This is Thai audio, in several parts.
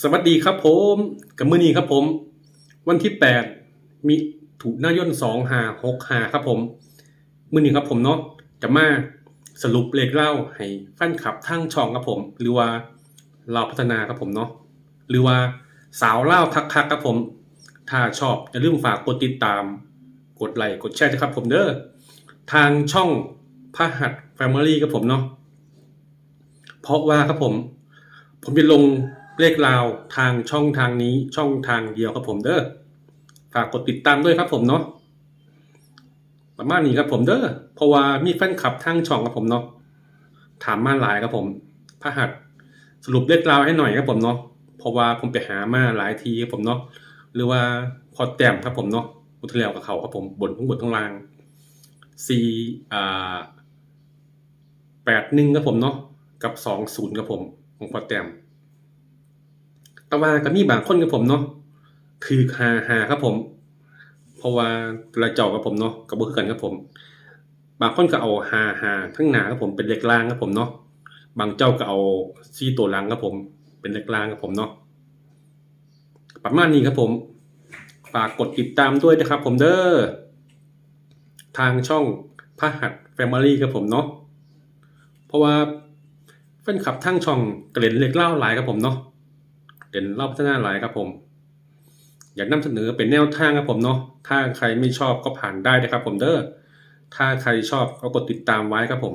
สวัสดีครับผมกับมือนีครับผม วันที่แปดมีถูกหน้ายนสองหาหกหาครับผมมือนีครับผมเนาะจะมาสรุปเลขเล่าให้แฟนคลับทั้งช่องครับผม หรือว่าเราพัฒนาครับผมเนาะหรือว่าสาวเล่าคักๆครับผม ถ้าชอบอย่าลืมฝากกดติดตาม กดไลค์กดแชร์นะครับผมเด้อทางช่องพระหัสแฟมิลี่ครับผมเนาะเพราะว่าครับผม ผมจะลง เลขราวทางช่องทางนี้ช่องทางเดียวครับผมเด้อฝากกดติดตามด้วยครับผมเนาะประมาณนี้ครับผมเด้อเพราะว่ามีแฟนคลับทางช่องครับผมเนาะถามมาหลายครับผมพระหัสสรุปเลขราวให้หน่อยครับผมเนาะเพราะว่าผมไปหามาหลายทีครับผมเนาะหรือว่าพอแต้มครับผมเนาะอุทแล้วกับเขาครับผมบนทั้งบนทั้งล่างสี่อ่าแปดหนึ่งครับผมเนาะกับสองศูนย์ครับผมของพอแต้ม แต่ว่าก็มีบางคนกับผมเนาะถือหาหาครับผม เพราะว่าแต่ละเจ้ากับผมเนาะกับบ่คือกันครับผม บางคนก็เอาหาหาทั้งหนาครับผมเป็นเล็กล่างครับผมเนาะบางเจ้าก็เอาซี่ตัวหลังครับผม เป็นเล็กล่างครับผมเนาะประมาณนี้ครับผมฝากกดติดตามด้วยนะครับผมเด้อทางช่องพระหัสแฟมิลี่ครับผมเนาะเพราะว่าแฟนคลับทั้งช่องเกระเล่นเล็กเล่าหลายครับผมเนาะ เด่นรอบพัฒนาหลายครับผม อยากนำเสนอเป็นแนวทางครับผมเนาะถ้าใครไม่ชอบก็ผ่านได้นะครับผมเด้อถ้าใครชอบก็กดติดตามไว้ครับผม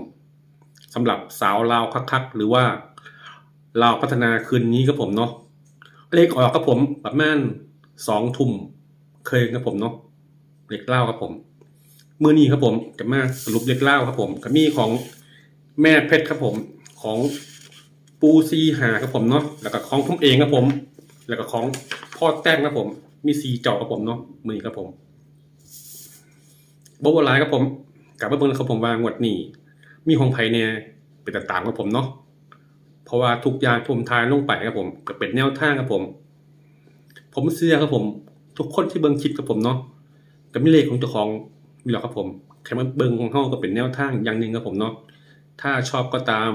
สำหรับสาวลาวคักๆหรือว่าลาวพัฒนาคืนนี้ครับผมเนาะเลขออกครับผมประมาณสองทุ่มเคยครับผมเนาะเลขเล่าครับผมมือนี้ครับผมจะมาสรุปเลขเล่าครับผมกับมีของแม่เพชรครับผมของ ปูซีหาครับผมเนาะแล้วก็ของผมเองครับผม แล้วก็ของพ่อแต้มครับผม มีซีเจาะครับผมเนาะมือครับผมโบว์ไลน์ครับผมกลับมาเบิ่งครับผมว่างวดนี้ มีของไผ่เนี่ยเป็นต่างครับผมเนาะเพราะว่าทุกอย่างที่ผมทายลงไปครับผมก็เป็นแนวทางครับผม ผมเชื่อครับผม ทุกคนที่เบิ่งคลิปครับผมเนาะก็มีเลขของเจ้าของมีหรอกครับผมแค่มาเบิ่งของเฮาก็เป็นแนวทางอย่างหนึ่งครับผมเนาะถ้าชอบก็ตาม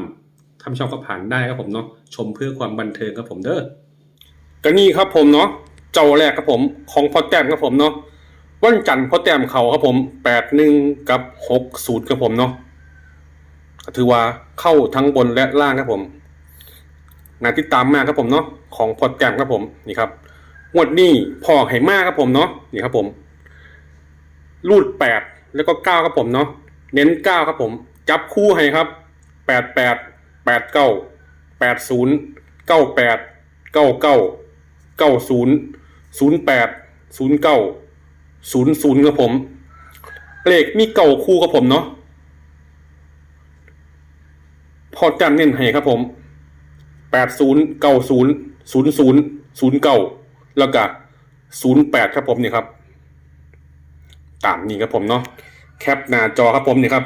ทำช่องก็ผ่านได้ครับผมเนาะชมเพื่อความบันเทิงครับผมเด้อก็นี่ครับผมเนาะเจ้าแรกครับผมของพอแต้มครับผมเนาะวันจันทร์พอแต้มเขาครับผมแปดหนึ่งกับหกศูนย์ครับผมเนาะถือว่าเข้าทั้งบนและล่างครับผมนาติดตามมากครับผมเนาะของพอแต้มครับผมนี่ครับงวดนี้พอให้มากครับผมเนาะนี่ครับผม รูดแปดแล้วก็เก้าครับผมเนาะเน้นเก้าครับผม จับคู่ให้ครับแปดแปด แปดเก้าแปดศูนย์เก้าแปดเก้าเก้าเก้าศูนย์ศูนย์แปดศูนย์เก้าศูนย์ศูนย์ครับผม เลขมีเก่าคู่ครับผมเนาะพอจำเน้นให้ครับผมแปดศูนย์เก้าศูนย์ศูนย์ศูนย์ศูนย์เก้าแล้วก็ศูนย์แปดครับผมนี่ครับ ตามนี้ครับผมเนาะแคปหน้าจอครับผมนี่ครับ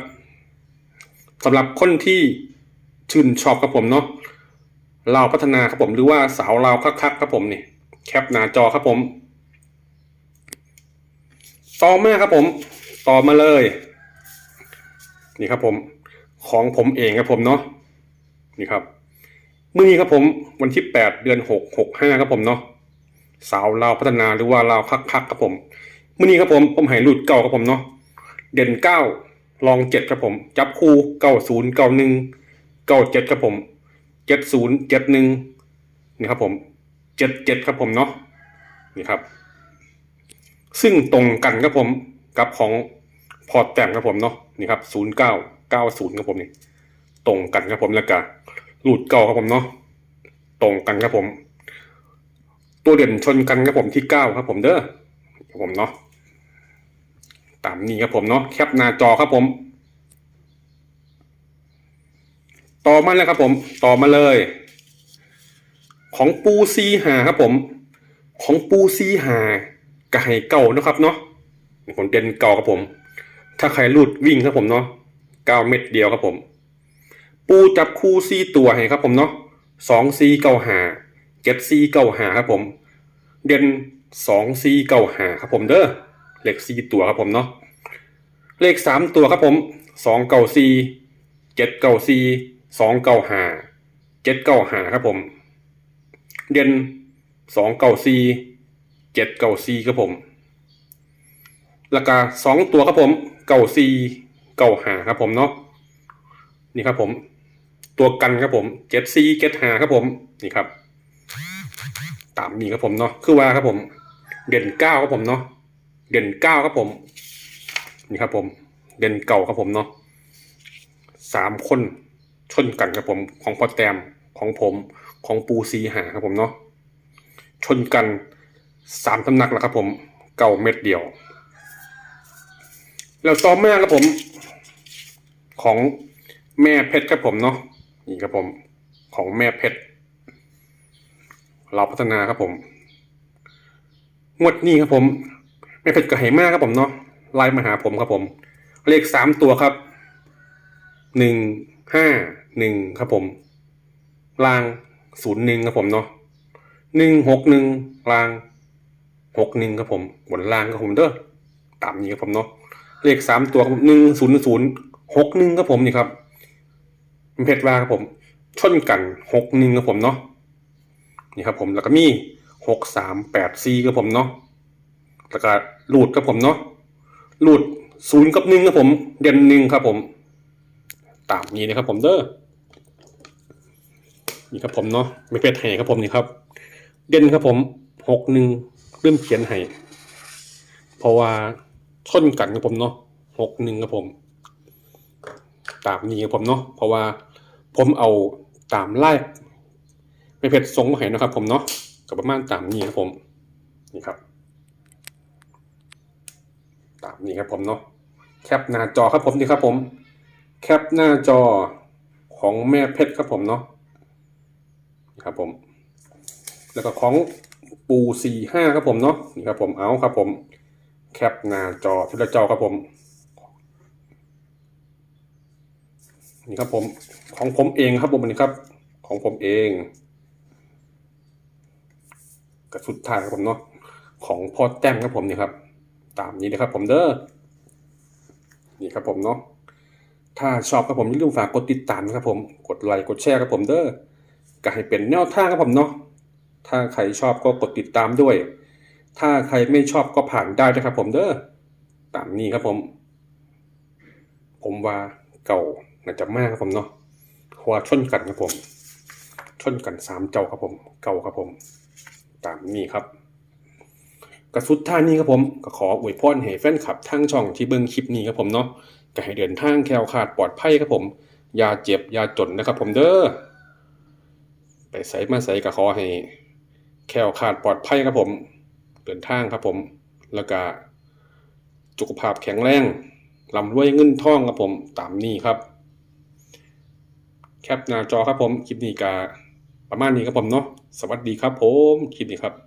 สำหรับคนที่ ชื่นชอบครับผมเนาะลาพัฒนาครับผมหรือว่าสาวลาคักๆครับผมนี่แคปหน้าจอครับผม ต่อมาครับผม ต่อมาเลย นี่ครับผมของผมเองครับผมเนาะนี่ครับมื่อนี้ครับผมวันที่แปดเดือนหกหกห้าครับผมเนาะสาวลาพัฒนาหรือว่าลาคักๆครับผมมื่อนี้ครับผมผมให้รูดเก่าครับผมเนาะเด่นเก้าลองเจ็ดครับผม จับคู่เก้าศูนย์เก้าหนึ่ง เก้าเจ็ดครับผมเจ็ดศูนย์เจ็ดหนึ่งนี่ครับผมเจ็ดเจ็ดครับผมเนาะนี่ครับ ซึ่งตรงกันครับผมกับของพอร์ตแต้มครับผมเนาะนี่ครับศูนย์เก้าเก้าศูนย์ครับผมนี่ตรงกันครับผมแล้วก็หลุดเก่าครับผมเนาะตรงกันครับผม ตัวเด่นชนกันครับผมที่เก้าครับผมเด้อครับผมเนาะตามนี้ครับผมเนาะแคปหน้าจอครับผม ต่อมาเลยครับผม ต่อมาเลย ของปูซีหาครับผม ของปูซีหากระไห้เก่านะครับเนาะผลเด่นเก่าครับผม ถ้าใครรูดวิ่งครับผมเนาะเก้าเม็ดเดียวครับผม ปูจับคู่ซีตัวให้ครับผมเนาะสองซีเก้าหาเจ็ดซีเก้าหาครับผม เด่นสองซีเก้าหาครับผมเด้อเลขซีตัวครับผมเนาะเลขสามตัวครับผมสองเก้าสี่เจ็ดเก้าสี่ สองเก้าห้าเจ็ดเก้าห้าครับผม เด่นสองเก้าสี่เจ็ดเก้าสี่ครับผมแล้วก็สองตัวครับผมเก้าสี่เก้าหาครับผมเนาะนี่ครับผม ตัวกันครับผมเจ็ดสี่เจ็ดหาครับผมนี่ครับ ตามนี้ครับผมเนาะคือว่าครับผม เด่นเก้าครับผมเนาะเด่นเก้าครับผม นี่ครับผม เด่นเก่าครับผมเนาะสามคน ชนกันครับผมของพอแตมของผมของปูซีหาครับผมเนาะชนกันสามตำหนักแล้วครับผมเก่าเม็ดเดียว แล้วต่อมาครับผม ของแม่เพชรครับผมเนาะนี่ครับผมของแม่เพชรเราพัฒนาครับผมงวดนี้ครับผมแม่เพชรกับไหมากครับผมเนาะไลน์มาหาผมครับผม เลขสามตัวครับหนึ่งห้า หนึ่งครับผมลางศูนย์หนึ่งครับผมเนาะหนึ่งหกหนึ่งลางหกหนึ่งครับผมบนล่างครับผมเด้อตามนี้ครับผมเนาะเลขสามตัวหนึ่งศูนย์ศูนย์หกหนึ่งครับผมนี่ครับเพชรวาครับผมชนกันหกหนึ่งครับผมเนาะนี่ครับผมแล้วก็มีหกสามแปดสี่ครับผมเนาะแล้วก็รูดครับผมเนาะรูดศูนย์กับหนึ่งครับผม เด่นหนึ่งครับผม ตามนี้นะครับผมเด้อ นี่ครับผมเนาะไม่เป็นไห้ครับผมนี่ครับ เด่นครับผมหกหนึ่งเริ่มเขียนให้เพราะว่าชนกันครับผมเนาะหกหนึ่งครับผม ตามนี้ครับผมเนาะเพราะว่าผมเอาตามไล่ไม่เผ็ดทรงมาให้นะครับ ผมเนาะกับประมาณตามนี้ครับผมนี่ครับ ตามนี้ครับผมเนาะแคปหน้าจอครับผมนี่ครับผม แคปหน้าจอของแม่เพชรครับผมเนาะ ครับผม แล้วก็ของปูสี่ห้าครับผมเนาะนี่ครับผมเอาครับผมแคปหน้าจอทีละจอครับผมนี่ครับผมของผมเองครับผมนนี้ครับ ของผมเองกับสุดท้ายครับผมเนาะของพ่อแต้มครับผมนี่ครับ ตามนี้นะครับผมเด้อนี่ครับผมเนาะถ้าชอบครับผมอย่าลืมฝากกดติดตามนะครับผมกดไลค์กดแชร์ครับผมเด้อ ก็ให้เป็นแนวทางครับผมเนาะถ้าใครชอบก็กดติดตามด้วย ถ้าใครไม่ชอบก็ผ่านได้นะครับผมเด้อตามนี้ครับผม ผมว่าเก่าน่าจะมากครับผมเนาะเพราะว่าชนกันครับผม ชนกันสามเจ้าครับผม เก่าครับผม ตามนี้ครับกระสุดท่านี้ครับผมก็ขออวยพรให้แฟนคลับทั้งช่องที่เบิ่งคลิปนี้ครับผมเนาะก็ให้เดินทางแคล้วคลาดปลอดภัยครับผม อย่าเจ็บอย่าจนนะครับผมเด้อ ใส่มาใส่กระขอให้ แคล้วคลาดปลอดภัยครับผม เดินทางครับผม แล้วก็สุขภาพแข็งแรงลำรวยเงินทองครับผมตามนี้ครับ แคปหน้าจอครับผม คลิปนี้กาประมาณนี้ครับผมเนาะสวัสดีครับผม คลิปนี้ครับ